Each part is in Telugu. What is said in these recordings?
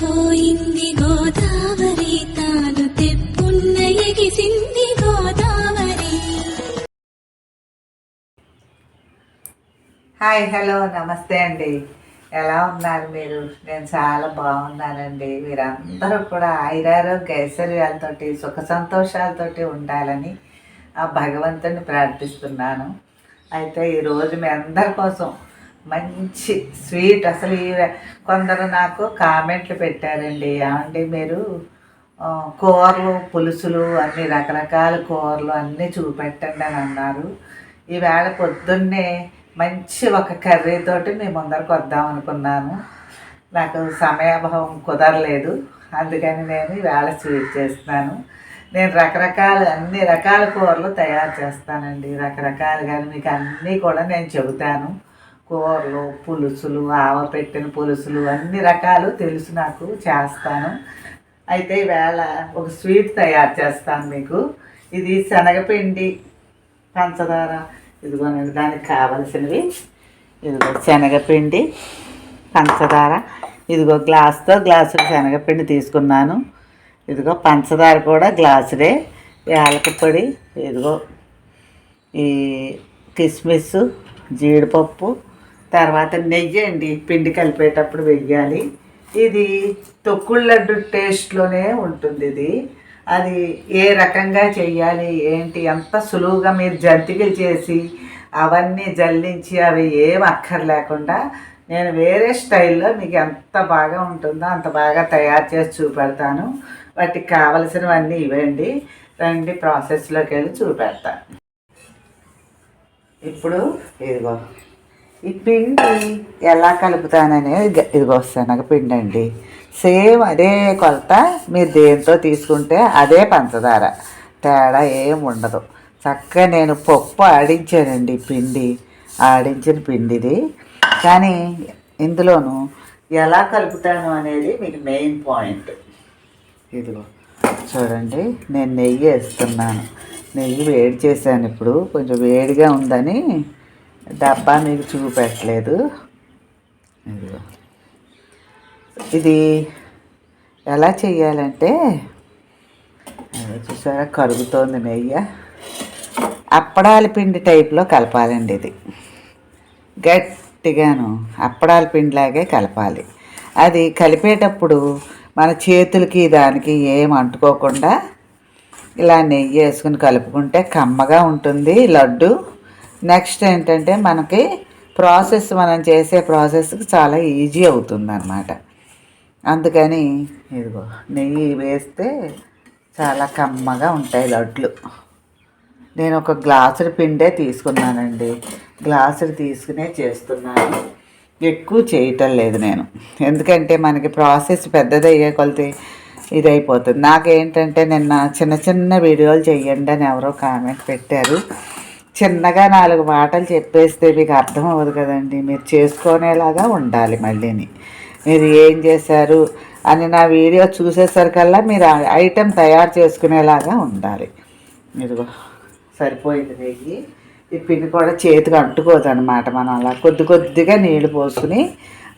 పోయింది గోదావరి తాను తెప్పున్న ఎగిసింది గోదావరి హాయ్ హలో నమస్తే అండి. ఎలా ఉన్నారు మీరు? నేను చాలా బాగున్నానండి. మీరందరూ కూడా ఐరారోగ్య ఐశ్వర్యాలతోటి సుఖ సంతోషాలతోటి ఉండాలని ఆ భగవంతుని ప్రార్థిస్తున్నాను. అయితే ఈరోజు మీ అందరి కోసం మంచి స్వీట్ అసలు ఈ కొందరు నాకు కామెంట్లు పెట్టారండి. ఏమండి మీరు? కూరలు పులుసులు అన్ని రకరకాల కూరలు అన్నీ చూపెట్టండి అని అన్నారు. ఈవేళ పొద్దున్నే మంచి ఒక కర్రీతోటి మీ ముందరకు వద్దాం అనుకున్నాను. నాకు సమయాభావం కుదరలేదు. అందుకని నేను ఈవేళ స్వీట్ చేస్తున్నాను. నేను రకరకాల అన్ని రకాల కూరలు తయారు చేస్తానండి. రకరకాలుగా మీకు అన్నీ కూడా నేను చెబుతాను. కూరలు పులుసులు ఆవ పెట్టిన పులుసులు అన్ని రకాలు తెలుసు నాకు చేస్తాను. అయితే ఈవేళ ఒక స్వీట్ తయారు చేస్తాను మీకు. ఇది శనగపిండి పంచదార. ఇదిగోనండి దానికి కావలసినవి. ఇదిగో శనగపిండి పంచదార. ఇదిగో గ్లాస్తో గ్లాసు శనగపిండి తీసుకున్నాను. ఇదిగో పంచదార కూడా గ్లాసుడే. యాలక ఇదిగో ఈ కిస్మిస్ జీడిపప్పు తర్వాత నెయ్యి అండి పిండి కలిపేటప్పుడు వెయ్యాలి. ఇది తొక్కుడు లడ్డు టేస్ట్లోనే ఉంటుంది ఇది. అది ఏ రకంగా చెయ్యాలి ఏంటి ఎంత సులువుగా మీరు జంతికలు చేసి అవన్నీ జల్లించి అవి ఏం అక్కర్లేకుండా నేను వేరే స్టైల్లో మీకు ఎంత బాగా ఉంటుందో అంత బాగా తయారు చేసి చూపెడతాను. వాటికి కావలసినవన్నీ ఇవ్వండి. రండి ప్రాసెస్లోకి వెళ్ళి చూపెడతాను. ఇప్పుడు ఇదిగో ఈ పిండి ఎలా కలుపుతాననేది గ- ఇదిగో శనగపిండి అండి సేమ్ అదే కొలత మీరు దేంతో తీసుకుంటే అదే పంచదార. తేడా ఏం ఉండదు. చక్కగా నేను పప్పు ఆడించానండి పిండి ఆడించిన పిండిది. కానీ ఇందులోను ఎలా కలుపుతాను అనేది మీకు మెయిన్ పాయింట్. ఇదిగో చూడండి నేను నెయ్యి వేస్తున్నాను. నెయ్యి వేడి చేశాను ఇప్పుడు కొంచెం వేడిగా ఉందని డబ్బా మీకు చూపెట్టలేదు. ఇది ఎలా చేయాలంటే చూసారా కరుగుతోంది నెయ్యి. అప్పడాల పిండి టైప్లో కలపాలండి ఇది. గట్టిగాను అప్పడాల పిండిలాగే కలపాలి. అది కలిపేటప్పుడు మన చేతులకి దానికి ఏం అంటుకోకుండా ఇలా నెయ్యి వేసుకుని కలుపుకుంటే కమ్మగా ఉంటుంది లడ్డు. నెక్స్ట్ ఏంటంటే మనకి ప్రాసెస్ మనం చేసే ప్రాసెస్కి చాలా ఈజీ అవుతుంది అనమాట అందుకని ఇదిగో నెయ్యి వేస్తే చాలా కమ్మగా ఉంటాయి లడ్లు. నేను ఒక గ్లాసుడు పిండే తీసుకున్నానండి. గ్లాసులు తీసుకునే చేస్తున్నాను. ఎక్కువ చేయటం లేదు నేను. ఎందుకంటే మనకి ప్రాసెస్ పెద్దది అయ్యే కొలది ఇది అయిపోతుంది నాకేంటంటే నిన్న చిన్న చిన్న వీడియోలు చెయ్యండి అని ఎవరో కామెంట్ పెట్టారు. చిన్నగా నాలుగు మాటలు చెప్పేస్తే మీకు అర్థం అవ్వదు కదండి. మీరు చేసుకునేలాగా ఉండాలి మళ్ళీని. మీరు ఏం చేశారు అని నా వీడియో చూసేసరికల్లా మీరు ఐటెం తయారు చేసుకునేలాగా ఉండాలి. ఇదిగో సరిపోయింది నెయ్యి. ఈ పిండి కూడా చేతికి అంటుకోదు అనమాట మనం అలా కొద్ది కొద్దిగా నీళ్ళు పోసుకుని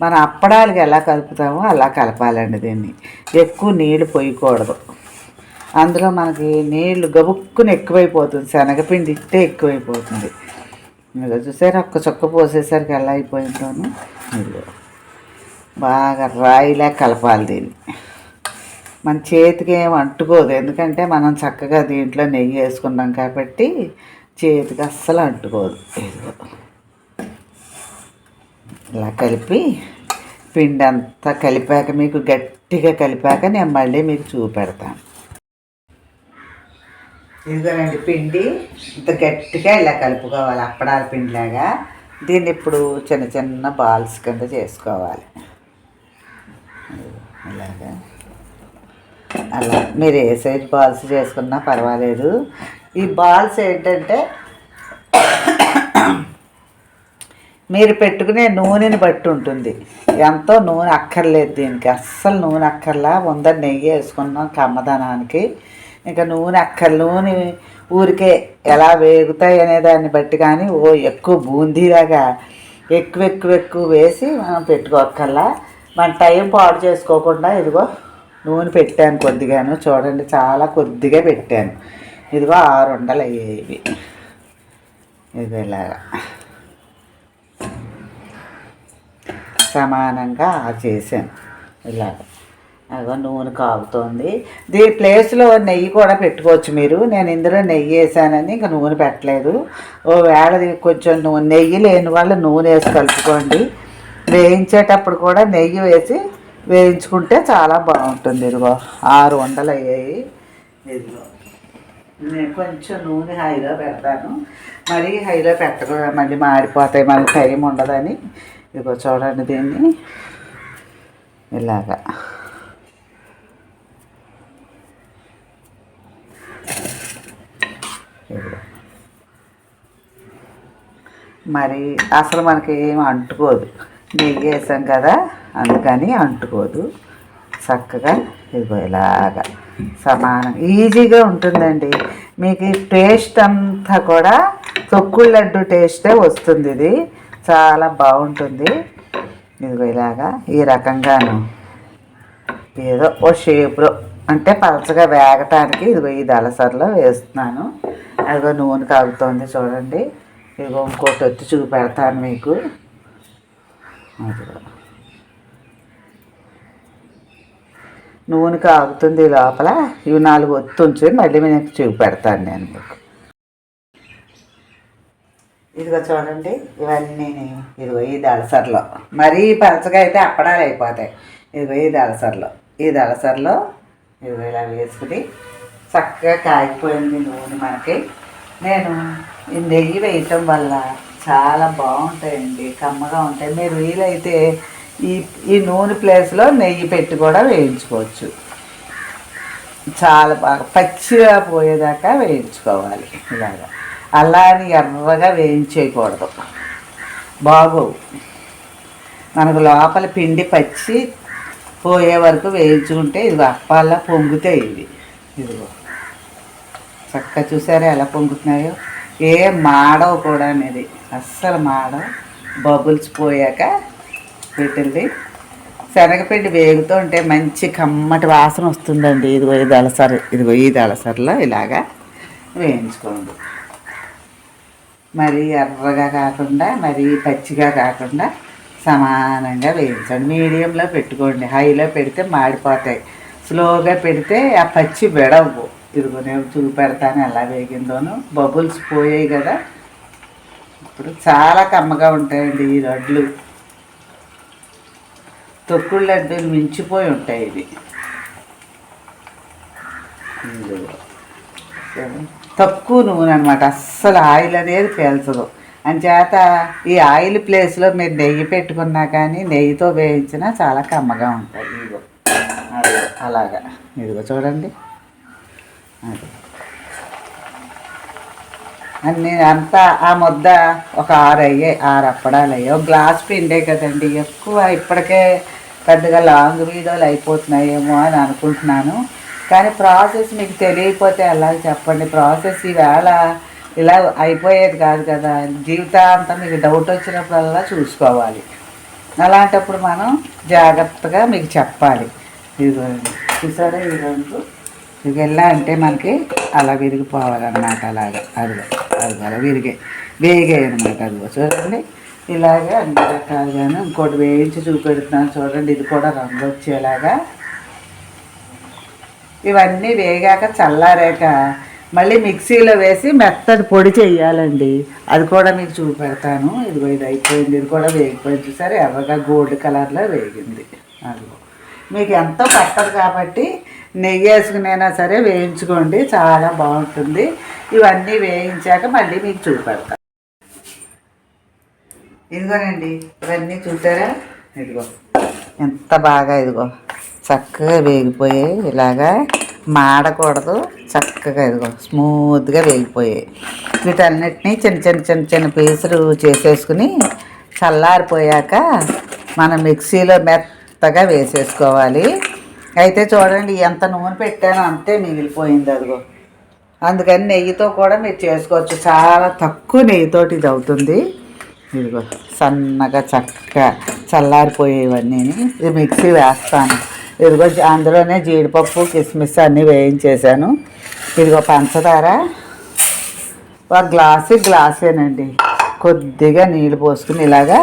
మనం అప్పడాలకి ఎలా కలుపుతామో అలా కలపాలండి దీన్ని. ఎక్కువ నీళ్ళు పోయకూడదు. అందులో మనకి నీళ్ళు గబుక్కుని ఎక్కువైపోతుంది. శనగపిండి ఇట్టే ఎక్కువైపోతుంది. మీరు చూసారా? ఒక్క చుక్క పోసేసరికి ఎలా అయిపోయిందోను? నీళ్ళు బాగా రాయిలా కలపాలి దీన్ని. మన చేతికి ఏం అంటుకోదు. ఎందుకంటే మనం చక్కగా దీంట్లో నెయ్యి వేసుకున్నాం కాబట్టి చేతికి అస్సలు అంటుకోదు. ఇలా కలిపి పిండి అంతా కలిపాక మీకు గట్టిగా కలిపాక నేను మళ్ళీ మీకు చూపెడతాను. ఇదిగోనండి పిండి. ఇంత గట్టిగా ఇలా కలుపుకోవాలి అప్పడాల పిండిలాగా. దీన్ని ఇప్పుడు చిన్న చిన్న బాల్స్ కింద చేసుకోవాలి. ఇలాగా. అలా మీరు ఏ సైజ్ బాల్స్ చేసుకున్నా పర్వాలేదు. ఈ బాల్స్ ఏంటంటే మీరు పెట్టుకునే నూనెని బట్టి ఉంటుంది. ఎంతో నూనె అక్కర్లేదు దీనికి. అస్సలు నూనె అక్కర్లా. ఉందని నెయ్యి వేసుకున్నాం కమ్మదనానికి. ఇంకా నూనె అక్కడ నూనె ఊరికే ఎలా వేగుతాయి అనే దాన్ని బట్టి కానీ ఓ ఎక్కువ బూందీలాగా ఎక్కువ ఎక్కువ ఎక్కువ వేసి మనం పెట్టుకోకల్లా మన టైం పాడు చేసుకోకుండా ఇదిగో నూనె పెట్టాను కొద్దిగాను. చూడండి చాలా కొద్దిగా పెట్టాను. ఇదిగో ఆరు ఉండలు అయ్యేవి. ఇది ఇలాగా. సమానంగా చేశాను. ఇలాగ. అదిగో నూనె కాగుతోంది. దీని ప్లేస్లో నెయ్యి కూడా పెట్టుకోవచ్చు మీరు. నేను ఇందులో నెయ్యి వేసానని ఇంకా నూనె పెట్టలేదు. ఓ వేళది కొంచెం నూనె నెయ్యి లేని వాళ్ళు నూనె వేసి కలుపుకోండి. వేయించేటప్పుడు కూడా నెయ్యి వేసి వేయించుకుంటే చాలా బాగుంటుంది. ఇదిగో ఆరు వందలు అయ్యాయి. ఇదిగో నేను కొంచెం నూనె హైలో పెడతాను. మరీ హైలో పెట్టకూడదు మళ్ళీ మారిపోతాయి మళ్ళీ టైం ఉండదని. ఇదిగో చూడండి దీన్ని. ఇలాగా. మరి అసలు మనకి ఏం అంటుకోదు. నెయ్యి వేసాం కదా అందుకని అంటుకోదు. చక్కగా ఇదిగో ఇలాగా సమానం ఈజీగా ఉంటుందండి. మీకు టేస్ట్ అంతా కూడా తొక్కుడు లడ్డు టేస్టే వస్తుంది ఇది. చాలా బాగుంటుంది. ఇదిగో ఇలాగా ఈ రకంగాను. ఏదో ఓ షేప్లో అంటే పలచగా వేగటానికి ఇదిగో ఈ దళసరిలో వేస్తున్నాను. అదిగో నూనె కాగుతోంది చూడండి. ఇదిగో ఇంకోటి వచ్చి చూపెడతాను మీకు. నూనె కాగుతుంది లోపల. ఇవి నాలుగు ఒత్తుంచి మళ్ళీ మీకు చూపెడతాను నేను మీకు. ఇదిగో చూడండి ఇవన్నీ ఇదిగో ఈ దళసరిలో. మరీ పలచగా అయితే అప్పడాలు అయిపోతాయి. ఇదిగో ఈ దళసరిలో. ఈ దళసరిలో ఇదిగో ఇలా వేసుకుని చక్కగా కాగిపోయింది నూనె మనకి. నేను నెయ్యి వేయటం వల్ల చాలా బాగుంటాయండి కమ్మగా ఉంటాయి. మీరు వీలైతే ఈ ఈ నూనె ప్లేస్లో నెయ్యి పెట్టి కూడా వేయించుకోవచ్చు. చాలా బాగా పచ్చిగా పోయేదాకా వేయించుకోవాలి ఇలాగా. అలా అని ఎర్రగా వేయించేయకూడదు. బాగోవు. మనకు లోపల పిండి పచ్చి పోయే వరకు వేయించుకుంటే ఇది అప్పాల్లా పొంగుతాయి ఇవి. ఇదిగో. చక్కగా చూసారా ఎలా పొంగుతున్నాయో? ఏ మాడవు కూడా అనేది అస్సలు మాడవు. బబుల్స్ పోయాక వీటిల్ని శనగపిండి వేగుతూ ఉంటే మంచి కమ్మటి వాసన వస్తుందండి. ఇదిగో ఈ అలసర ఇదిగో ఈ అలసరలో ఇలాగా వేయించుకోండి. మరీ ఎర్రగా కాకుండా మరీ పచ్చిగా కాకుండా సమానంగా వేయించండి. మీడియంలో పెట్టుకోండి. హైలో పెడితే మాడిపోతాయి. స్లోగా పెడితే ఆ పచ్చి విడవు. ఇదిగో నేను చూపెడతాను ఎలా వేగిందోను. బబుల్స్ పోయాయి కదా. ఇప్పుడు చాలా కమ్మగా ఉంటాయండి ఈ లడ్లు. తొక్కుడు లడ్డూలు మించిపోయి ఉంటాయి ఇవి. తక్కువ నూనె అనమాట అస్సలు ఆయిల్ అనేది పీల్చదు. అంచేత ఈ ఆయిల్ ప్లేస్లో మీరు నెయ్యి పెట్టుకున్నా కానీ నెయ్యితో వేయించినా చాలా కమ్మగా ఉంటాయి. ఇదిగో. అలాగా. ఇదిగో చూడండి. అన్ని అంతా ఆ ముద్ద ఒక ఆరు అయ్యాయి ఆరు అప్పడాలు అయ్యాయి ఒక గ్లాస్ పిండే కదండి. ఎక్కువ ఇప్పటికే పెద్దగా లాంగ్ వీడియోలు అయిపోతున్నాయేమో అని అనుకుంటున్నాను. కానీ ప్రాసెస్ మీకు తెలియకపోతే ఎలా చెప్పండి? ప్రాసెస్ ఈవేళ ఇలా అయిపోయేది కాదు కదా. జీవితాంతం మీకు డౌట్ వచ్చినప్పుడల్లా చూసుకోవాలి. అలాంటప్పుడు మనం జాగ్రత్తగా మీకు చెప్పాలి. ఇదిగోండి. చూసారా ఈ రెండు? ఇది ఎలా అంటే మనకి అలా విరిగిపోవాలన్నమాట అలాగ. అదిగో అదిగో అలా విరిగే వేగాయి అనమాట అదిగో. చూడండి ఇలాగే అన్ని రకాలుగాను ఇంకోటి వేయించి చూపెడుతున్నాను చూడండి ఇది కూడా రంగు వచ్చేలాగా. ఇవన్నీ వేగాక చల్లారాక మళ్ళీ మిక్సీలో వేసి మెత్తటి పొడి చేయాలండి. అది కూడా మీకు చూపెడతాను. ఇదిగో ఇది అయిపోయింది ఇది కూడా వేగిపోయింది చూసారు? ఎర్రగా గోల్డ్ కలర్లో వేగింది. అదిగో మీకు ఎంతో పట్టదు కాబట్టి నెయ్యి వేసుకునైనా సరే వేయించుకోండి. చాలా బాగుంటుంది. ఇవన్నీ వేయించాక మళ్ళీ మీకు చూపెడతా. ఇదిగోనండి ఇవన్నీ చూసారా? ఇదిగో ఎంత బాగా ఇదిగో చక్కగా వేగిపోయాయి. ఇలాగా మాడకూడదు. చక్కగా ఇదిగో స్మూత్గా వేగిపోయాయి. వీటన్నిటిని చిన్న చిన్న చిన్న చిన్న పీసులు చేసేసుకుని చల్లారిపోయాక మనం మిక్సీలో మెత్తగా వేసేసుకోవాలి. అయితే చూడండి ఎంత నూనె పెట్టానో అంతే మిగిలిపోయింది అదిగో. అందుకని నెయ్యితో కూడా మీరు చేసుకోవచ్చు. చాలా తక్కువ నెయ్యితోటి ఇది అవుతుంది. ఇదిగో సన్నగా చక్కగా చల్లారిపోయేవన్నీ ఇది మిక్సీ వేస్తాను. ఇదిగో అందులోనే జీడిపప్పు కిస్మిస్ అన్నీ వేయించేసాను ఇదిగో పంచదార. ఒక గ్లాసు గ్లాసేనండి. కొద్దిగా నీళ్ళు పోసుకుని ఇలాగా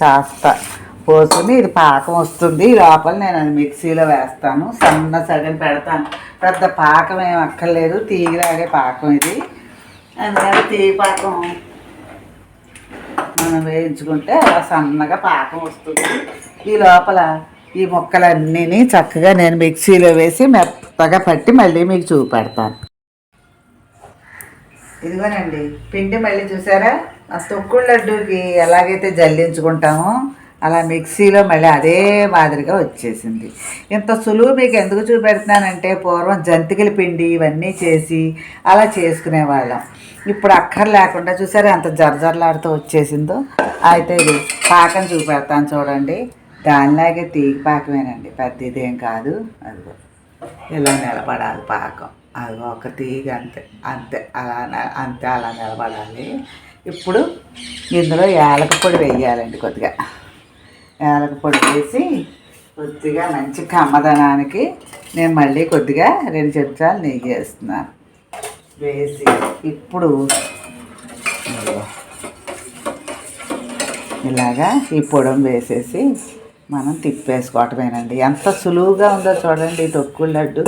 కాస్త పోసుకుని ఇది పాకం వస్తుంది లోపల నేను అది మిక్సీలో వేస్తాను సన్న సగం పెడతాను. పెద్ద పాకం ఏం అక్కర్లేదు తీగిలాగే పాకం ఇది. అందుకని తీ పాకం మనం వేయించుకుంటే అలా సన్నగా పాకం వస్తుంది. ఈ లోపల ఈ ముక్కలన్నీ చక్కగా నేను మిక్సీలో వేసి మెత్తగా పట్టి మళ్ళీ మీకు చూపెడతాను. ఇదిగోనండి పిండి మళ్ళీ చూసారా? ఆ తొక్కుడు లడ్డూకి ఎలాగైతే జల్లించుకుంటామో అలా మిక్సీలో మళ్ళీ అదే మాదిరిగా వచ్చేసింది. ఇంత సులువు మీకు ఎందుకు చూపెడుతున్నానంటే పూర్వం జంతికల పిండి ఇవన్నీ చేసి అలా చేసుకునేవాళ్ళం. ఇప్పుడు అక్కర్ లేకుండా చూసారా ఎంత జర్జర్లాడుతూ వచ్చేసిందో? అయితే ఇది పాకం చూపెడతాను చూడండి. దానిలాగే తీగి పాకమేనండి. పెద్ద ఇదేం కాదు. అదిగో ఇలా నిలబడాలి పాకం. అది ఒక తీగ అంతే అంతే అలా అంతే అలా నిలబడాలి. ఇప్పుడు ఇందులో యాలక పొడి వేయాలండి కొద్దిగా. యాలక పొడి వేసి కొద్దిగా మంచి కమ్మదనానికి నేను మళ్ళీ కొద్దిగా రెండు చెంచాలు నెయ్యి వేస్తున్నాను వేసి ఇప్పుడు ఇలాగా ఈ పొడం వేసేసి మనం తిప్పేసుకోవటమేనండి. ఎంత సులువుగా ఉందో చూడండి ఈ తొక్కుడు లడ్డు.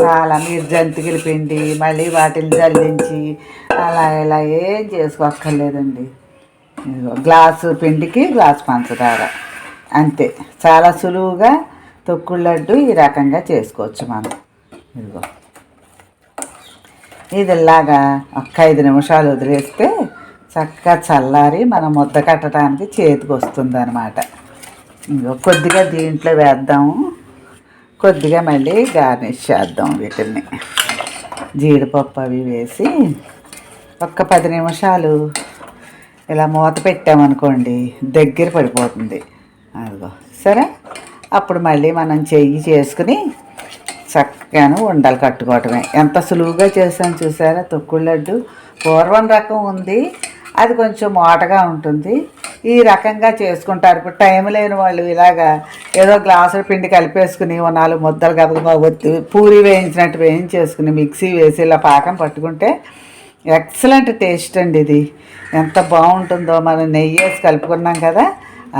చాలా మీరు జంతికలు పిండి మళ్ళీ వాటిని జల్లించి అలా ఇలా ఏం చేసుకోక్కర్లేదండి. గ్లాసు పిండికి గ్లాసు పంచదార. అంతే. చాలా సులువుగా తొక్కుడు లడ్డు ఈ రకంగా చేసుకోవచ్చు మనం. ఇదిగో. ఇది ఇలాగా ఒక్క ఐదు నిమిషాలు వదిలేస్తే చక్కగా చల్లారి మనం ముద్ద కట్టడానికి చేతికి వస్తుంది అనమాట ఇంకో కొద్దిగా దీంట్లో వేద్దాము కొద్దిగా మళ్ళీ గార్నిష్ చేద్దాం వీటిని. జీడిపప్పు అవి వేసి ఒక్క పది నిమిషాలు ఇలా మూత పెట్టామనుకోండి దగ్గర పడిపోతుంది. అదిగో. సరే? అప్పుడు మళ్ళీ మనం చెయ్యి చేసుకుని చక్కగాను ఉండలు కట్టుకోవటమే. ఎంత సులువుగా చేసాను చూసారా? తొక్కుడు లడ్డు. పూర్వం రకం ఉంది. అది కొంచెం మోటగా ఉంటుంది. ఈ రకంగా చేసుకుంటారు. ఇప్పుడు టైం లేని వాళ్ళు ఇలాగా ఏదో గ్లాసుల పిండి కలిపేసుకుని ఓ నాలుగు ముద్దలు గబగబా ఒత్తి పూరి వేయించినట్టు వేయించేసుకుని మిక్సీ వేసి ఇలా పాకం పట్టుకుంటే ఎక్సలెంట్ టేస్ట్ అండి ఇది. ఎంత బాగుంటుందో మనం నెయ్యి వేసి కలుపుకున్నాం కదా.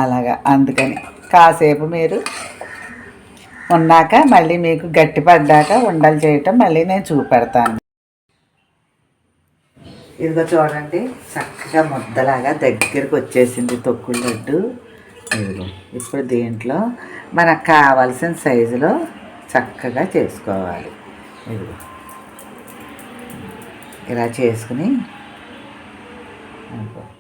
అలాగా. అందుకని కాసేపు మీరు ఉన్నాక మళ్ళీ మీకు గట్టిపడ్డాక ఉండలు చేయటం మళ్ళీ నేను చూపెడతాను. ఇదిగో చూడండి చక్కగా ముద్దలాగా దగ్గరికి వచ్చేసింది తొక్కుడు లడ్డు. ఇదిగో ఇప్పుడు దీంట్లో మనకు కావాల్సిన సైజులో చక్కగా చేసుకోవాలి. ఇదిగో ఇలా చేసుకుని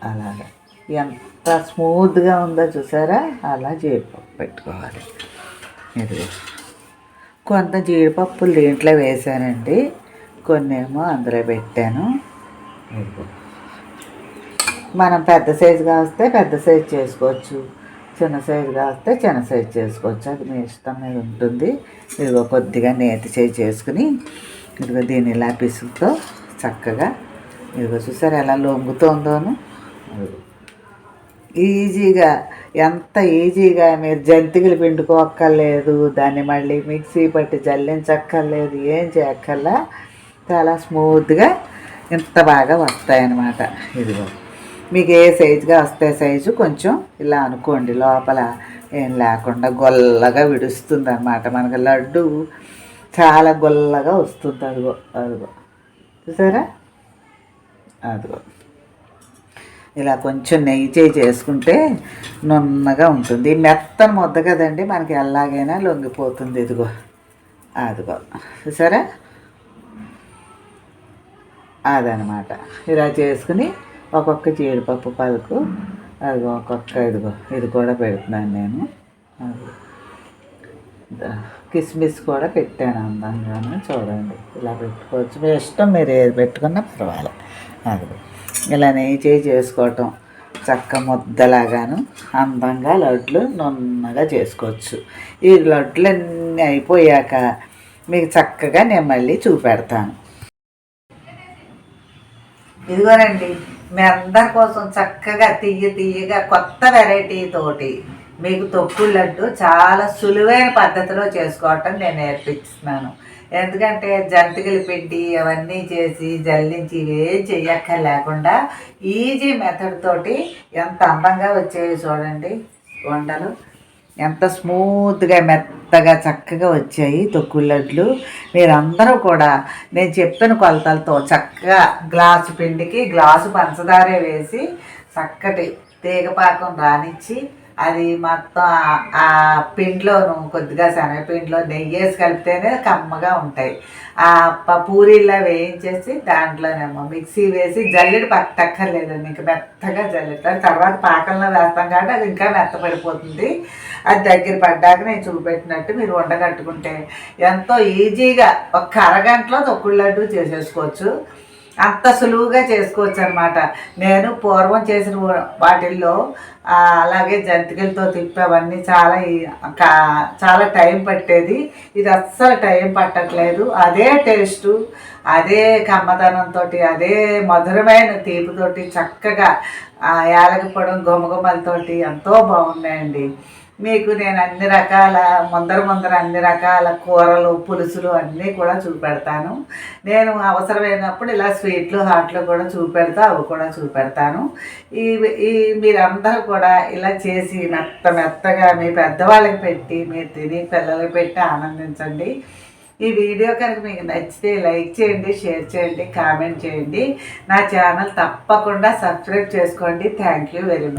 అలాగా. ఎంత స్మూత్గా ఉందో చూసారా? అలా జీడిపప్పు పెట్టుకోవాలి. ఇదిగో. కొంత జీడిపప్పులు దీంట్లో వేసానండి. కొన్ని ఏమో అందులో పెట్టాను. ఇదిగో. మనం పెద్ద సైజుగా వస్తే పెద్ద సైజు చేసుకోవచ్చు. చిన్న సైజుగా వస్తే చిన్న సైజు చేసుకోవచ్చు. అది మీ ఇష్టం మీద ఉంటుంది. ఇదిగో కొద్దిగా నేతి చేయి చేసుకుని ఇదిగో దీని ఇలా పిసులతో చక్కగా ఇదిగో చూసారు ఎలా లొంగుతోందోను? ఇదిగో. ఈజీగా ఎంత ఈజీగా మీరు జంతికలు పిండుకోక్కర్లేదు దాన్ని మళ్ళీ మిక్సీ పట్టి జల్లించక్కర్లేదు ఏం చేయక్కర్లా చాలా స్మూత్గా ఇంత బాగా వస్తాయన్నమాట. ఇదిగో మీకు ఏ సైజుగా వస్తే సైజు కొంచెం ఇలా అనుకోండి లోపల ఏం లేకుండా గొల్లగా విడుస్తుంది అనమాట మనకు లడ్డు చాలా గొల్లగా వస్తుంది అదిగో అదిగో. చూసారా? అదిగో. ఇలా కొంచెం నెయ్యి చేయి చేసుకుంటే నున్నగా ఉంటుంది. మెత్తని ముద్ద కదండి మనకి ఎలాగైనా లొంగిపోతుంది. ఇదిగో అదిగో చూసారా? అదనమాట. ఇలా చేసుకుని ఒక్కొక్క జీడిపప్పు పలుకు అదిగో ఒక్కొక్క ఇదిగో ఇది కూడా పెడుతున్నాను నేను. అది. కిస్మిస్ కూడా పెట్టాను అందంగాను. చూడండి ఇలా పెట్టుకోవచ్చు. మీ ఇష్టం మీరు ఏది పెట్టుకున్నా పర్వాలేదు. అది ఇలా నెయ్యి చేయి చేసుకోవటం చక్క ముద్దలాగాను అందంగా లడ్లు నున్నగా చేసుకోవచ్చు. ఈ లడ్లన్నీ అయిపోయాక మీకు చక్కగా నేను మళ్ళీ చూపెడతాను. ఇదిగోనండి మీ అందరి కోసం చక్కగా తీయ తీయగా కొత్త వెరైటీ తోటి మీకు తొక్కుడు లడ్డు చాలా సులువైన పద్ధతిలో చేసుకోవటం నేను నేర్పిస్తున్నాను. ఎందుకంటే జంతికల పిండి అవన్నీ చేసి జల్లించి ఏం చెయ్యక్క లేకుండా ఈజీ మెథడ్ తోటి ఎంత అందంగా వచ్చేవి చూడండి వండలు ఎంత స్మూత్గా మెత్తగా చక్కగా వచ్చాయి తొక్కులడ్లు మీరందరూ కూడా నేను చెప్పిన కొలతలతో చక్కగా గ్లాసు పిండికి గ్లాసు పంచదారే వేసి చక్కటి తీగపాకం రానిచ్చి అది మొత్తం ఆ- పిండిలోను కొద్దిగా శనగపిండిలో నెయ్యి వేసి కలిపితేనే కమ్మగా ఉంటాయి. ఆ ప- పూరీలా వేయించేసి దాంట్లోనేమో మిక్సీ వేసి జల్లెడ పట్టక్కర్లేదండి ఇంకా మెత్తగా జల్లుతారు. తర్వాత పాకంలో వేస్తాం కాబట్టి అది ఇంకా మెత్తపడిపోతుంది. అది దగ్గర పడ్డాక నేను చూపెట్టినట్టు మీరు వండగట్టుకుంటే ఎంతో ఈజీగా ఒక అరగంటలో తొక్కుడు లడ్డు చేసేసుకోవచ్చు. అంత సులువుగా చేసుకోవచ్చు అనమాట నేను పూర్వం చేసిన వాటిల్లో అలాగే జంతికలతో తిప్పేవన్నీ చాలా చాలా టైం పట్టేది. ఇది అస్సలు టైం పట్టట్లేదు. అదే టేస్టు అదే కమ్మదనంతో అదే మధురమైన తీపితోటి చక్కగా ఆ, యాలకపొడం గుమగుమలతోటి ఎంతో బాగున్నాయండి. మీకు నేను అన్ని రకాల ముందర ముందర అన్ని రకాల కూరలు పులుసులు అన్నీ కూడా చూపెడతాను. నేను అవసరమైనప్పుడు ఇలా స్వీట్లు హాట్లు కూడా చూపెడతా అవి కూడా చూపెడతాను. ఈ ఈ మీరందరూ కూడా ఇలా చేసి మెత్త మెత్తగా మీ పెద్దవాళ్ళకి పెట్టి మీరు తిని పిల్లలకి పెట్టి ఆనందించండి. ఈ వీడియో కనుక మీకు నచ్చితే లైక్ చేయండి షేర్ చేయండి కామెంట్ చేయండి. నా ఛానల్ తప్పకుండా సబ్స్క్రైబ్ చేసుకోండి. Thank you very much